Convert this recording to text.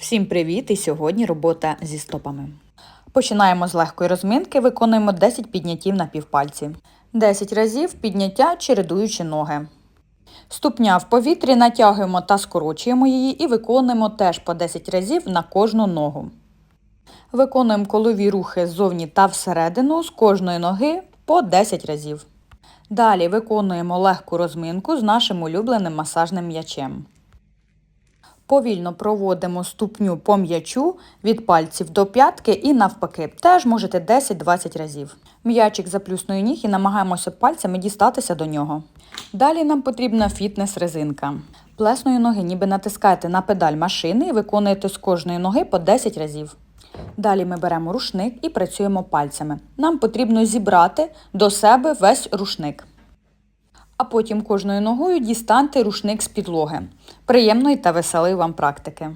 Всім привіт! І сьогодні робота зі стопами. Починаємо з легкої розминки, виконуємо 10 підняттів на півпальці. 10 разів підняття, чередуючи ноги. Ступня в повітрі натягуємо та скорочуємо її і виконуємо теж по 10 разів на кожну ногу. Виконуємо колові рухи ззовні та всередину з кожної ноги по 10 разів. Далі виконуємо легку розминку з нашим улюбленим масажним м'ячем. Повільно проводимо ступню по м'ячу від пальців до п'ятки і навпаки. Теж можете 10-20 разів. М'ячик заплюснує ніг і намагаємося пальцями дістатися до нього. Далі нам потрібна фітнес-резинка. Плесною ноги ніби натискаєте на педаль машини і виконуєте з кожної ноги по 10 разів. Далі ми беремо рушник і працюємо пальцями. Нам потрібно зібрати до себе весь рушник а потім кожною ногою дістаньте рушник з підлоги. Приємної та веселої вам практики!